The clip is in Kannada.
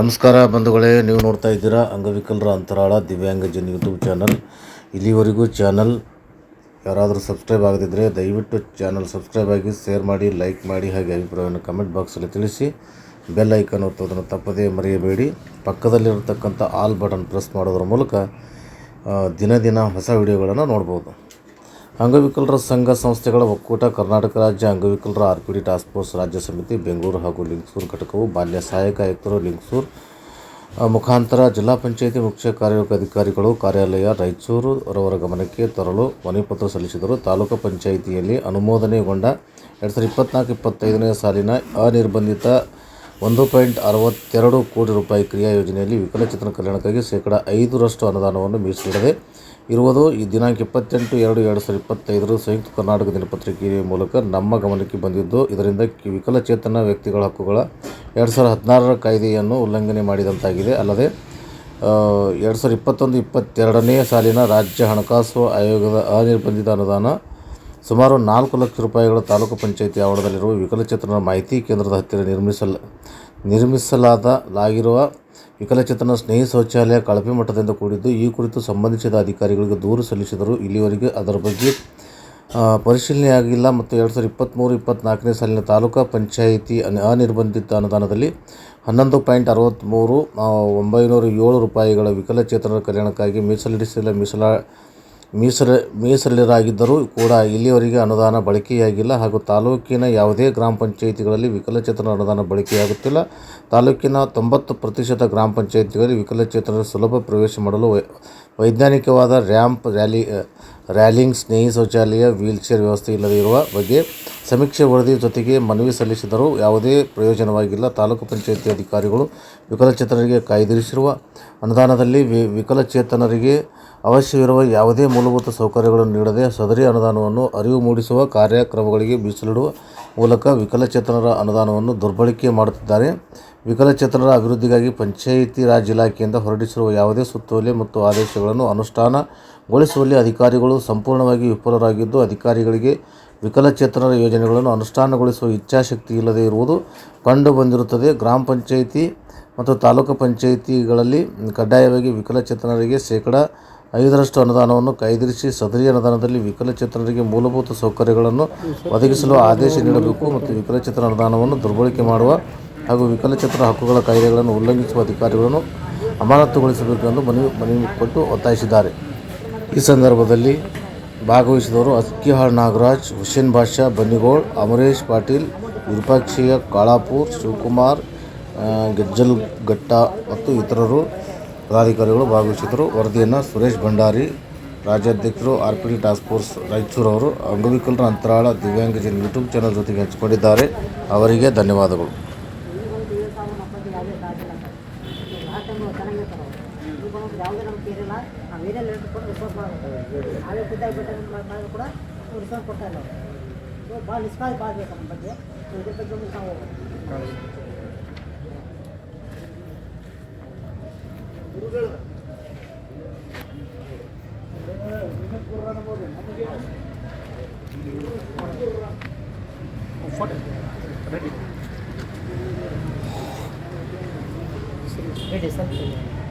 ನಮಸ್ಕಾರ ಬಂಧುಗಳೇ, ನೀವು ನೋಡ್ತಾ ಇದ್ದೀರಾ ಅಂಗವಿಕಲರ ಅಂತರಾಳ ದಿವ್ಯಾಂಗಜನ್ ಯೂಟ್ಯೂಬ್ ಚಾನಲ್. ಇಲ್ಲಿವರೆಗೂ ಚಾನಲ್ ಯಾರಾದರೂ ಸಬ್ಸ್ಕ್ರೈಬ್ ಆಗದಿದ್ದರೆ ದಯವಿಟ್ಟು ಚಾನಲ್ ಸಬ್ಸ್ಕ್ರೈಬ್ ಆಗಿ ಶೇರ್ ಮಾಡಿ, ಲೈಕ್ ಮಾಡಿ ಹಾಗೆ ಅಭಿಪ್ರಾಯವನ್ನು ಕಮೆಂಟ್ ಬಾಕ್ಸಲ್ಲಿ ತಿಳಿಸಿ. ಬೆಲ್ ಐಕನ್ ಒತ್ತೋದನ್ನು ತಪ್ಪದೇ ಮರೆಯಬೇಡಿ. ಪಕ್ಕದಲ್ಲಿರತಕ್ಕಂಥ ಆಲ್ ಬಟನ್ ಪ್ರೆಸ್ ಮಾಡೋದ್ರ ಮೂಲಕ ದಿನ ದಿನ ಹೊಸ ವಿಡಿಯೋಗಳನ್ನು ನೋಡ್ಬೋದು. ಅಂಗವಿಕಲರ ಸಂಘ ಸಂಸ್ಥೆಗಳ ಒಕ್ಕೂಟ ಕರ್ನಾಟಕ ರಾಜ್ಯ ಅಂಗವಿಕಲರ ಆರ್ ಪಿ ಟಾಸ್ಕ್ ಫೋರ್ಸ್ ರಾಜ್ಯ ಸಮಿತಿ ಬೆಂಗಳೂರು ಹಾಗೂ ಲಿಂಗ್ಸೂರು ಘಟಕವು ಬಾಲ್ಯ ಸಹಾಯಕ ಆಯುಕ್ತರು ಲಿಂಗ್ಸೂರು ಮುಖಾಂತರ ಜಿಲ್ಲಾ ಪಂಚಾಯಿತಿ ಮುಖ್ಯ ಕಾರ್ಯನಿರ್ವಾಹಕ ಅಧಿಕಾರಿಗಳು ಕಾರ್ಯಾಲಯ, ರಾಯಚೂರು ರವರ ಗಮನಕ್ಕೆ ತರಲು ಮನೆಪತ್ರ ಸಲ್ಲಿಸಿದರು. ತಾಲೂಕು ಪಂಚಾಯಿತಿಯಲ್ಲಿ ಅನುಮೋದನೆಗೊಂಡ ಎರಡು ಸಾವಿರದ ಇಪ್ಪತ್ನಾಲ್ಕು ಇಪ್ಪತ್ತೈದನೇ ಸಾಲಿನ ಅನಿರ್ಬಂಧಿತ ಒಂದು ಪಾಯಿಂಟ್ ಅರವತ್ತೆರಡು ಕೋಟಿ ರೂಪಾಯಿ ಕ್ರಿಯಾ ಯೋಜನೆಯಲ್ಲಿ ವಿಕಲಚೇತನ ಕಲ್ಯಾಣಕ್ಕಾಗಿ ಶೇಕಡ ಐದರಷ್ಟು ಅನುದಾನವನ್ನು ಮೀಸಲಿಡದೆ ಇರುವುದು ಈ ದಿನಾಂಕ ಇಪ್ಪತ್ತೆಂಟು ಎರಡು ಎರಡು ಸಾವಿರದ ಇಪ್ಪತ್ತೈದರ ಸಂಯುಕ್ತ ಕರ್ನಾಟಕ ದಿನಪತ್ರಿಕೆಯ ಮೂಲಕ ನಮ್ಮ ಗಮನಕ್ಕೆ ಬಂದಿದ್ದು. ಇದರಿಂದ ವಿಕಲಚೇತನ ವ್ಯಕ್ತಿಗಳ ಹಕ್ಕುಗಳ ಎರಡು ಸಾವಿರದ ಹದಿನಾರರ ಕಾಯ್ದೆಯನ್ನು ಉಲ್ಲಂಘನೆ ಮಾಡಿದಂತಾಗಿದೆ. ಅಲ್ಲದೆ ಎರಡು ಸಾವಿರದ ಇಪ್ಪತ್ತೊಂದು ಇಪ್ಪತ್ತೆರಡನೇ ಸಾಲಿನ ರಾಜ್ಯ ಹಣಕಾಸು ಆಯೋಗದ ಅನಿರ್ಬಂಧಿತ ಅನುದಾನ ಸುಮಾರು ನಾಲ್ಕು ಲಕ್ಷ ರೂಪಾಯಿಗಳ ತಾಲೂಕು ಪಂಚಾಯಿತಿ ಆವರಣದಲ್ಲಿರುವ ವಿಕಲಚೇತನ ಮಾಹಿತಿ ಕೇಂದ್ರದ ಹತ್ತಿರ ನಿರ್ಮಿಸಲ್ ನಿರ್ಮಿಸಲಾದಲಾಗಿರುವ ವಿಕಲಚೇತನ ಸ್ನೇಹಿ ಶೌಚಾಲಯ ಕಳಪೆ ಮಟ್ಟದಿಂದ ಕೂಡಿದ್ದು, ಈ ಕುರಿತು ಸಂಬಂಧಿಸಿದ ಅಧಿಕಾರಿಗಳಿಗೆ ದೂರು ಸಲ್ಲಿಸಿದರು ಇಲ್ಲಿವರೆಗೆ ಅದರ ಬಗ್ಗೆ ಪರಿಶೀಲನೆಯಾಗಿಲ್ಲ. ಮತ್ತು ಎರಡು ಸಾವಿರದ ಇಪ್ಪತ್ತ್ಮೂರು ಇಪ್ಪತ್ತ್ನಾಲ್ಕನೇ ಸಾಲಿನ ತಾಲೂಕಾ ಪಂಚಾಯಿತಿ ಅನ- ಅನಿರ್ಬಂಧಿತ ಅನುದಾನದಲ್ಲಿ ಹನ್ನೊಂದು ಪಾಯಿಂಟ್ ಅರವತ್ತ್ಮೂರು ಒಂಬೈನೂರ ಏಳು ರೂಪಾಯಿಗಳ ವಿಕಲಚೇತನರ ಕಲ್ಯಾಣಕ್ಕಾಗಿ ಮೀಸಲಿಡಿಸಿದ ಮೀಸಲ ಮೀಸಲ ಮೀಸಲಿರಾಗಿದ್ದರೂ ಕೂಡ ಇಲ್ಲಿಯವರೆಗೆ ಅನುದಾನ ಬಳಕೆಯಾಗಿಲ್ಲ ಹಾಗೂ ತಾಲೂಕಿನ ಯಾವುದೇ ಗ್ರಾಮ ಪಂಚಾಯಿತಿಗಳಲ್ಲಿ ವಿಕಲಚೇತನ ಅನುದಾನ ಬಳಕೆಯಾಗುತ್ತಿಲ್ಲ. ತಾಲೂಕಿನ ತೊಂಬತ್ತು ಪ್ರತಿಶತ ಗ್ರಾಮ ಪಂಚಾಯಿತಿಗಳಲ್ಲಿ ವಿಕಲಚೇತನ ಸುಲಭ ಪ್ರವೇಶ ಮಾಡಲು ವೈಜ್ಞಾನಿಕವಾದ ರ್ಯಾಂಪ್ ರ್ಯಾಲಿ, ರ್ಯಾಲಿಂಗ್ ಸ್ನೇಹಿ ಶೌಚಾಲಯ, ವೀಲ್ಚೇರ್ ವ್ಯವಸ್ಥೆ ಇಲ್ಲದೆ ಇರುವ ಬಗ್ಗೆ ಸಮೀಕ್ಷೆ ವರದಿ ಜೊತೆಗೆ ಮನವಿ ಸಲ್ಲಿಸಿದರೂ ಯಾವುದೇ ಪ್ರಯೋಜನವಾಗಿಲ್ಲ. ತಾಲೂಕು ಪಂಚಾಯಿತಿ ಅಧಿಕಾರಿಗಳು ವಿಕಲಚೇತನರಿಗೆ ಕಾಯ್ದಿರಿಸಿರುವ ಅನುದಾನದಲ್ಲಿ ವಿಕಲಚೇತನರಿಗೆ ಅವಶ್ಯವಿರುವ ಯಾವುದೇ ಮೂಲಭೂತ ಸೌಕರ್ಯಗಳನ್ನು ನೀಡದೆ ಸದರಿ ಅನುದಾನವನ್ನು ಅರಿವು ಮೂಡಿಸುವ ಕಾರ್ಯಕ್ರಮಗಳಿಗೆ ಮೀಸಲಿಡುವ ಮೂಲಕ ವಿಕಲಚೇತನರ ಅನುದಾನವನ್ನು ದುರ್ಬಳಕೆ ಮಾಡುತ್ತಿದ್ದಾರೆ. ವಿಕಲಚೇತನರ ಅಭಿವೃದ್ಧಿಗಾಗಿ ಪಂಚಾಯಿತಿ ರಾಜ್ ಇಲಾಖೆಯಿಂದ ಹೊರಡಿಸಿರುವ ಯಾವುದೇ ಸುತ್ತೋಲೆ ಮತ್ತು ಆದೇಶಗಳನ್ನು ಅನುಷ್ಠಾನಗೊಳಿಸುವಲ್ಲಿ ಅಧಿಕಾರಿಗಳು ಸಂಪೂರ್ಣವಾಗಿ ವಿಫಲರಾಗಿದ್ದು, ಅಧಿಕಾರಿಗಳಿಗೆ ವಿಕಲಚೇತನರ ಯೋಜನೆಗಳನ್ನು ಅನುಷ್ಠಾನಗೊಳಿಸುವ ಇಚ್ಛಾಶಕ್ತಿ ಇಲ್ಲದೇ ಇರುವುದು ಕಂಡುಬಂದಿರುತ್ತದೆ. ಗ್ರಾಮ ಪಂಚಾಯಿತಿ ಮತ್ತು ತಾಲೂಕು ಪಂಚಾಯಿತಿಗಳಲ್ಲಿ ಕಡ್ಡಾಯವಾಗಿ ವಿಕಲಚೇತನರಿಗೆ ಶೇಕಡ ಐದರಷ್ಟು ಅನುದಾನವನ್ನು ಕಾಯ್ದಿರಿಸಿ ಸದರಿ ಅನುದಾನದಲ್ಲಿ ವಿಕಲಚೇತನರಿಗೆ ಮೂಲಭೂತ ಸೌಕರ್ಯಗಳನ್ನು ಒದಗಿಸಲು ಆದೇಶ ನೀಡಬೇಕು ಮತ್ತು ವಿಕಲಚೇತನ ಅನುದಾನವನ್ನು ದುರ್ಬಳಕೆ ಮಾಡುವ ಹಾಗೂ ವಿಕಲಚೇತನ ಹಕ್ಕುಗಳ ಕಾಯ್ದೆಗಳನ್ನು ಉಲ್ಲಂಘಿಸುವ ಅಧಿಕಾರಿಗಳನ್ನು ಅಮಾನತುಗೊಳಿಸಬೇಕು ಎಂದು ಮನವಿ ಮನವಿ ಕೊಟ್ಟು ಒತ್ತಾಯಿಸಿದ್ದಾರೆ. ಈ ಸಂದರ್ಭದಲ್ಲಿ ಭಾಗವಹಿಸಿದವರು ಅಕ್ಕಿಹಾಳ್ ನಾಗರಾಜ್, ಹುಸೇನ್ ಬಾಷಾ ಬನ್ನಿಗೋಳ್ ಅಮರೇಶ್ ಪಾಟೀಲ್, ವಿರೂಪಾಕ್ಷಯ್ಯ, ಕಾಳಾಪುರ್, ಶಿವಕುಮಾರ್ ಗೆಜ್ಜಲ್ಘಟ್ಟ ಮತ್ತು ಇತರರು ಪದಾಧಿಕಾರಿಗಳು ಭಾಗವಹಿಸಿದ್ದರು. ವರದಿಯನ್ನು ಸುರೇಶ್ ಭಂಡಾರಿ, ರಾಜ್ಯಾಧ್ಯಕ್ಷರು R P D task force Raichur ಅವರು, ಅಂಗವಿಕಲರ ಅಂತರಾಳ ದಿವ್ಯಾಂಗಜನ ಯೂಟ್ಯೂಬ್ ಚಾನಲ್ ಜೊತೆಗೆ ಹಂಚಿಕೊಂಡಿದ್ದಾರೆ. ಅವರಿಗೆ ಧನ್ಯವಾದಗಳು. Ready. Ready, sir.